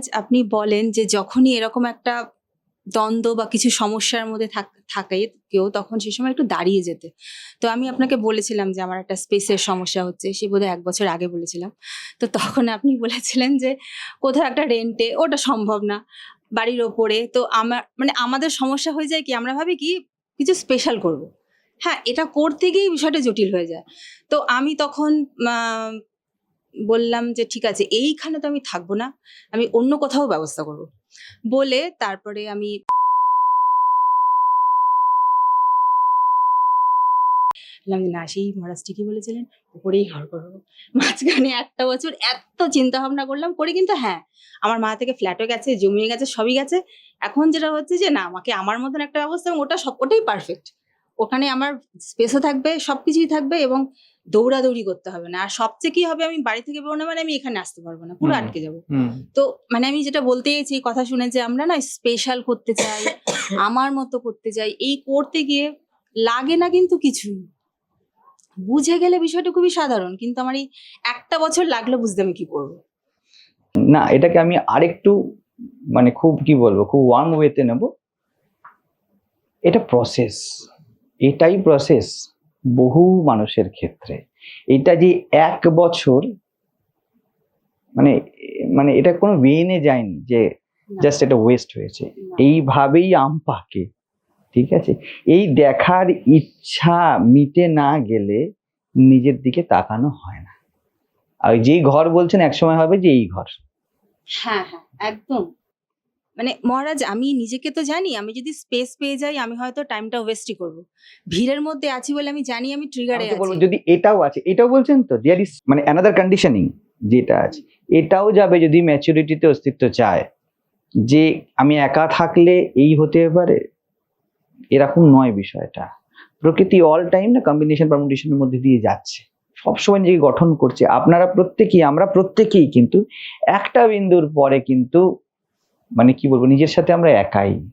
মহারাজ আপনি বলেন যে যখনই এরকম একটা দ্বন্দ্ব বা কিছু সমস্যার মধ্যে থাক- কেউ, তখন সেই সময় একটু দাঁড়িয়ে যেতে। তো আমি আপনাকে বলেছিলাম যে আমার একটা স্পেসের সমস্যা হচ্ছে, সে বোধহয় এক বছর আগে বলেছিলাম। তো তখন আপনি বলেছিলেন যে কোথাও একটা রেন্টে ওটা সম্ভব না বাড়ির ওপরে। তো আমার মানে আমাদের সমস্যা হয়ে যায় কি, আমরা ভাবি কি, কিছু স্পেশাল করব। হ্যাঁ এটা করতে গিয়েই বিষয়টা জটিল হয়ে যায়। তো আমি তখন বললাম যে, ঠিক আছে, এইখানে তো আমি থাকব না, আমি অন্য কোথাও ব্যবস্থা করব। বলে তারপরে আমি বললাম না, সেই মহারাজ ঠিকই বলেছিলেন, উপরেই ঘর করব। মাঝখানে একটা বছর এত চিন্তা ভাবনা করলাম, করে কিন্তু হ্যাঁ আমার মা থেকে ফ্ল্যাটও গেছে জমিয়ে গেছে, সবই গেছে। এখন যেটা হচ্ছে যে, না, আমাকে আমার মতন একটা ব্যবস্থা ওটা সব, ওটাই পারফেক্ট ওখানে আমার স্পেসও থাকবে সবকিছুই থাকবে এবং দৌড়াদৌড়ি করতে হবে না। আর সবচেয়ে কি হবে আমি বাড়ি থেকে বেরোনো মানে আমি এখানে আসতে পারব না পুরো আটকে যাব। তো মানে আমি যেটা বলতে চাইছি কথা শুনে যে আমরা না স্পেশাল করতে চাই আমার মতো করতে চাই এই করতে গিয়ে লাগে না কিন্তু কিছুই। বুঝে গেলে বিষয়টা খুবই সাধারণ কিন্তু আমার এই একটা বছর লাগল বুঝতে আমি কি করব। না এটাকে আমি আরেকটু মানে খুব কি বলব খুব ওয়ার্ম ওয়েতে নেব। এটা প্রসেস এটাই প্রসেস বহু মানুষের ক্ষেত্রে। এটা যে এক বছর মানে মানে এটা কোনো মেনে যায়নি যে জাস্ট এটা ওয়েস্ট হয়েছে। এইভাবেই আম পাকে ঠিক আছে? এই দেখার ইচ্ছা মিটে না গেলে নিজের দিকে তাকানো হয় না। আর যেই ঘর বলছেন একসময় হবে যে এই ঘর। হ্যাঁ হ্যাঁ একদম। মানে মহারাজ আমি নিজেকে তো জানি আমি যদি স্পেস পেয়ে যাই আমি হয়তো টাইমটা ওয়েস্টই করব। ভিড়ের মধ্যে আছি বলে আমি জানি আমি ট্রিগারে আছি। যদি এটাও আছে এটাও বলছেন তো? দেয়ার ইজ মানে অ্যানাদার কন্ডিশনিং যেটা আছে এটাও যাবে যদি ম্যাচুরিটিতে অস্তিত্ব চায় যে আমি একা থাকলে এই হতে পারে? এরকম নয় বিষয়টা। প্রকৃতি অল টাইম না কম্বিনেশন পারমুটেশনের মধ্যে দিয়ে যাচ্ছে। সবসময় নিজেকে গঠন করছে। আপনারা প্রত্যেকেই আমরা প্রত্যেকেই কিন্তু একটা বিন্দুর পরে কিন্তু মানে কি বলব, নিজের সাথে আমরা একাই।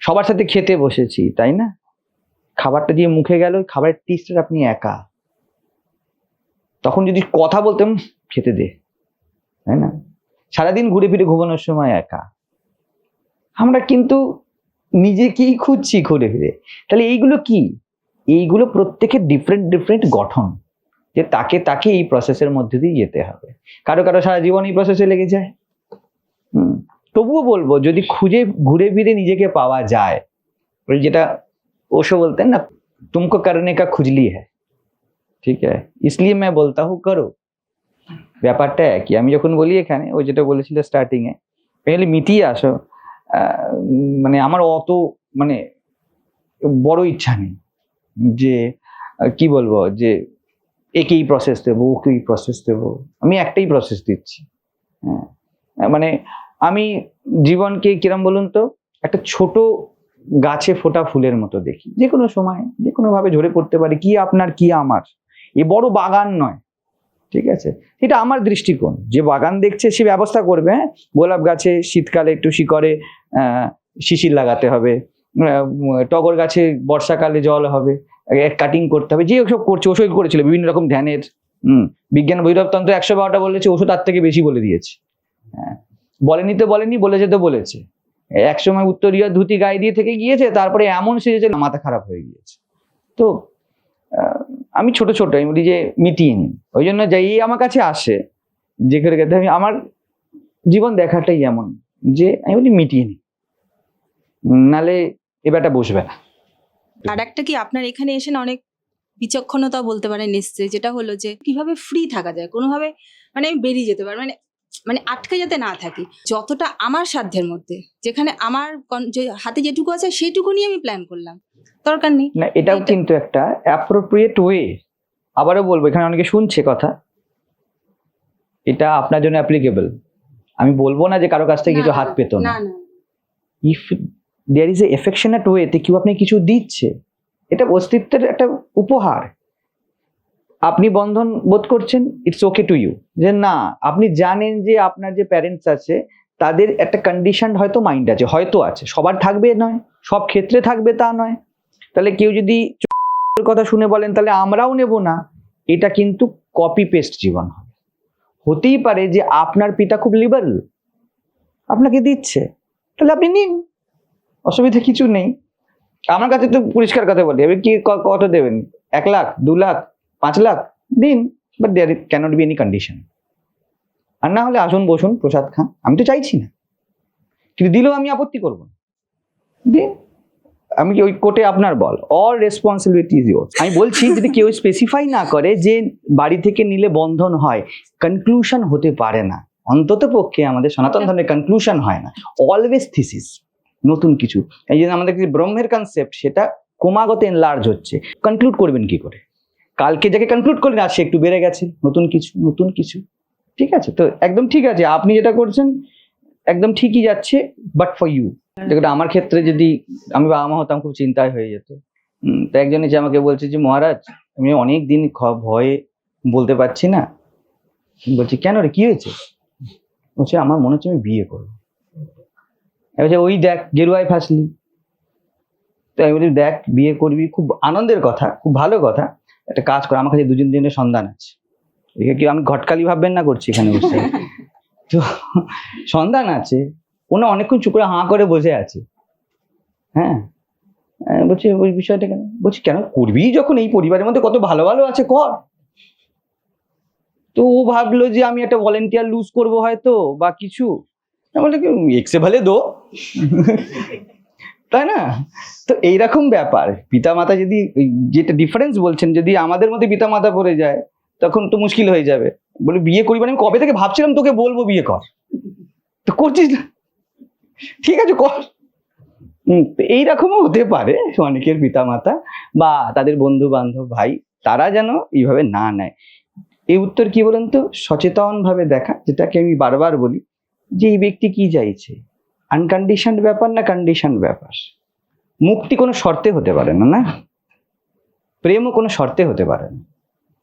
সবার সাথে খেতে বসেছি, তাই না? খাবারটা দিয়ে মুখে গেল, খাবারের টেস্টের আপনি একা। তখন যদি কথা বলতেন খেতে দে, তাই না? সারাদিন ঘুরে ফিরে ঘুমানোর সময় একা। আমরা কিন্তু নিজেকেই খুঁজছি ঘুরে ফিরে। তাহলে এইগুলো কি? এইগুলো প্রত্যেকের ডিফারেন্ট ডিফারেন্ট গঠন। যে তাকে তাকে এই প্রসেসের মধ্যে দিয়ে যেতে হবে। কারও কারও সারা জীবন এই প্রসেসে লেগে যায়। তবুও বলবো যদি খুঁজে ঘুরে ফিরে নিজেকে পাওয়া যায় ওই যেটা ओशो बोलते हैं ना तुमको करने का खुजली है ঠিক है इसलिए मैं बोलता हूँ करो ব্যাপারটা কি আমি যখন বলি এখানে ওই যেটা বলেছিল স্টার্টিং এ মেনলি মিটিয়ে আসো আহ, উম, মানে আমার অত মানে বড় ইচ্ছা নেই যে আহ, কি বলবো যে একেই প্রসেস দেবো ওকেই প্রসেস দেবো আমি একটাই প্রসেস দিচ্ছি হ্যাঁ মানে আমি জীবনকে কিরম বলুন তো, একটা ছোট গাছে ফোটা ফুলের মতো দেখি। যে কোনো সময়, যে কোনো ভাবে ঝরে পড়তে পারে, কি আপনার, কি আমার। এ বড় বাগান নয়, ঠিক আছে? এটা আমার দৃষ্টিকোণ। যে বাগান দেখছে, সে ব্যবস্থা করবে হ্যাঁ? গোলাপ গাছে শীতকালে একটু শিকড়ে শিশির লাগাতে হবে টগর গাছে বর্ষাকালে জল হবে কাটিং করতে হবে, যে ওসব করছে, ওষুধ করেছিল, বিভিন্ন রকম ধ্যানের বিজ্ঞান ভৈরবতন্ত্র একশো বারোটা বলেছে, ওষুধ তার থেকে বেশি বলে দিয়েছে হ্যাঁ? বলেনি তো বলেনি, বলেছে তো বলেছে। এক সময় উত্তরীয় ধুতি গায়ে দিয়ে থেকে গিয়েছে, তারপরে এমন সেজেছে, মাথা খারাপ হয়ে গিয়েছে। তো আমি ছোট ছোট, আমি বলি যে মিটিয়ে নিন। ওই জন্য যাই আমার কাছে আসে, যে করে গেতে আমি, আমার জীবন দেখাটাই এমন, যে আমি বলি মিটিয়ে নিই নালে এবারটা বসবে না। আর একটা কি, আপনার এখানে এসে অনেক বিচক্ষণতা বলতে পারেন এসছে যেটা হলো যে কীভাবে ফ্রি থাকা যায়, কোনোভাবে মানে আমি বেরিয়ে যেতে পারি মানে মানে আটকে যাতে না থাকি যতটা আমার সাধ্যের মধ্যে যেখানে আমার যে হাতে যেটুকু আছে সেইটুকু নিয়ে আমি প্ল্যান করলাম। দরকার নেই। না এটাও কিন্তু একটা অ্যাপ্রোপ্রিয়েট ওয়ে আবারও বলব এখানে অনেকে শুনছে কথা। এটা আপনার জন্য অ্যাপ্লিকেবল আমি বলব না যে কারও কাছ থেকে কিছু হাত পেতো না। ইফ দেয়ার ইজ এ এফেকশনেট ওয়েতে কেউ আপনি কিছু দিচ্ছে এটা অস্তিত্বের একটা উপহার। আপনি বন্ধন বোধ করছেন ইটস ওকে টু ইউ যে না, আপনি জানেন যে আপনার যে প্যারেন্টস আছে, তাদের একটা কন্ডিশন হয়তো মাইন্ড আছে, হয়তো আছে, সবার থাকবে নয়, সব ক্ষেত্রে থাকবে তা নয়। তাহলে কেউ যদি কথা শুনে বলেন, তাহলে আমরাও নেব না। এটা কিন্তু কপি পেস্ট জীবন হবে। হতেই পারে যে আপনার পিতা খুব লিবারেল আপনাকে দিচ্ছে, তাহলে আপনি নিন, অসুবিধা কিছু নেই। আমার কাছে তো পরিষ্কার কথা বলি ক- কত দেবেন? এক লাখ, দু লাখ পাঁচ লাখ, দিন but there cannot be any condition আর না হলে আসুন, বসুন, প্রসাদ খান। আমি তো চাইছি না। কিন্তু দিলেও আমি আপত্তি করব না। দিন। আমি কি ওই কোর্টে আপনার বল? অল রেসপন্সিবিলিটি ইজ ইয়োর আমি বলছি, যদি কেউ স্পেসিফাই না করে যে বাড়ি থেকে নিলে বন্ধন হয় কনক্লুশন হতে পারে না। অন্তত পক্ষে আমাদের সনাতন ধর্মের কনক্লুশন হয় না। অলওয়েজ থিসিস নতুন কিছু। এই যে আমাদের ব্রহ্মের কনসেপ্ট সেটা ক্রমাগত এনলার্জ হচ্ছে। কনক্লুড করবেন কি করে? কালকে যাকে কনক্লুড করলেন আর সে একটু বেড়ে গেছে নতুন কিছু নতুন কিছু। ঠিক আছে? তো একদম ঠিক আছে আপনি যেটা করছেন একদম ঠিকই যাচ্ছে বাট ফর ইউ দেখুন আমার ক্ষেত্রে যদি আমি বাবা মা হতাম খুব চিন্তায় হয়ে যেত। তো একজন এসে আমাকে বলছে যে মহারাজ আমি অনেক দিন ভয়ে বলতে পারছি না। বলছি কেন রে কি হয়েছে? বলছে আমার মনে হচ্ছে আমি বিয়ে করব। বলছি, ওই দেখ গেরুয়ায় ফাঁসলি। তো আমি বলি দেখ বিয়ে করবি খুব আনন্দের কথা খুব ভালো কথা। একটা কাজ কর আমার কাছে দুজন দিনের সন্ধান আছে। কি আমি ঘটকালি ভাববেন না করছি এখানে বসে। তো সন্ধান আছে ওনা অনেকক্ষণ চুপ করে হাঁ করে বসে আছে। হ্যাঁ? আহ, বলছি ওই বিষয়টা কেন? বলছি কেন করবি যখন? এই পরিবারের মধ্যে কত ভালো ভালো আছে কর। তো ও ভাবলো যে আমি একটা ভলেন্টিয়ার লুজ করব হয়তো বা কিছু। বলে এক্সে ভালে দো। তাই না? তো এইরকম ব্যাপার। পিতামাতা যদি যেটা ডিফারেন্স বলছেন, যদি আমাদের মধ্যে পিতামাতা পড়ে যায়, তখন তো মুশকিল হয়ে যাবে। বলে, বিয়ে করবি মানে আমি কবে থেকে ভাবছিলাম তোকে বলব বিয়ে কর? তো করছিস না? ঠিক আছে, কর। এইরকমও হতে পারে অনেকের পিতামাতা বা তাদের বন্ধু বান্ধব ভাই, তারা যেন এইভাবে না নেয়। এই উত্তর কি বলেন তো? সচেতন ভাবে দেখা, যেটাকে আমি বারবার বলি, যে এই ব্যক্তি কি চাইছে? আনকন্ডিশন ব্যাপার না কন্ডিশন ব্যাপার? মুক্তি কোনো শর্তে হতে পারে না না? প্রেমও কোনো শর্তে হতে পারে না।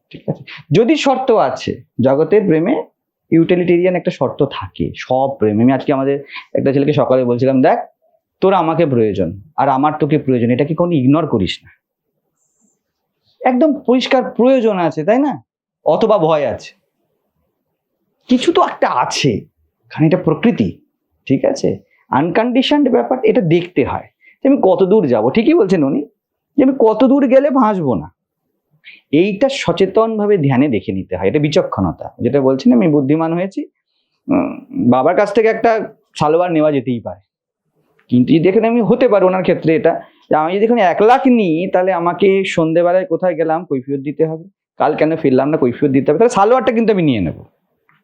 ঠিক আছে? যদি শর্ত আছে, জগতের প্রেমে ইউটিলিটেরিয়ান একটা শর্ত থাকে, সব প্রেমে। আমি আজকে আমাদের একটা ছেলেকে সকালে বলছিলাম, দেখ, তোর আমাকে প্রয়োজন, আর আমার তোকে প্রয়োজন। এটা কি কোনো ইগনোর করিস না? একদম পরিষ্কার প্রয়োজন আছে, তাই না? অথবা ভয় আছে। কিছু তো একটা আছে কারণ এটা প্রকৃতি। ঠিক আছে? আনকন্ডিশনড ব্যাপার এটা দেখতে হয়। যে আমি কত দূর যাব? ঠিকই বলছেন উনি। যে আমি কত দূর গেলে ভাসবো না। এইটা সচেতনভাবে ধ্যানে দেখে নিতে হয়। এটা বিচক্ষণতা। যেটা বলছেন, আমি বুদ্ধিমান হয়েছি। বাবার কাছ থেকে একটা সালোয়ার নেওয়া যেতেই পারে। কিন্তু যদি এখানে আমি হতে পারি ওনার ক্ষেত্রে এটা, যে আমি যদি এখানে এক লাখ নিই, তাহলে আমাকে সন্ধেবেলায় কোথায় গেলাম, কৈফিয়ত দিতে হবে। কাল কেন ফিরলাম না, কৈফিয়ত দিতে হবে। তাহলে সালোয়ারটা কিন্তু আমি নিয়ে নেব।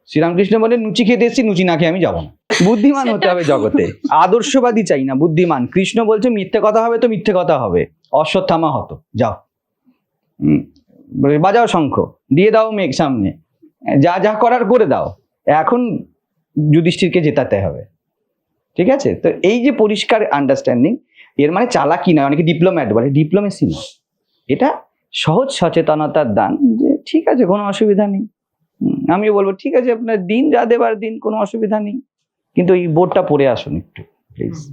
শ্রীরামকৃষ্ণ বলে লুচি খেতে এসেছি লুচি না খেয়ে আমি যাব না। বুদ্ধিমান হতে হবে জগতে। আদর্শবাদী চাই না, বুদ্ধিমান। কৃষ্ণ বলছে, মিথ্যে কথা হবে তো মিথ্যে কথা হবে। অশ্বত্থামা হতো, যাও। বাজাও শঙ্খ, দিয়ে দাও মেঘ সামনে। যা যা করার করে দাও। এখন যুধিষ্ঠিরকে জেতাতে হবে। ঠিক আছে? তো এই যে পরিষ্কার আন্ডারস্ট্যান্ডিং এর মানে চালাকি না অনেকে ডিপ্লোম্যাট বলে? ডিপ্লোমেসি না। এটা সহজ সচেতনতার দান যে, ঠিক আছে, কোনো অসুবিধা নেই। আমিও বলব, ঠিক আছে, আপনার দিন যা দেবার দিন, কোনো অসুবিধা নেই। কিন্তু এই বোর্ডটা পরে আসুন একটু প্লিজ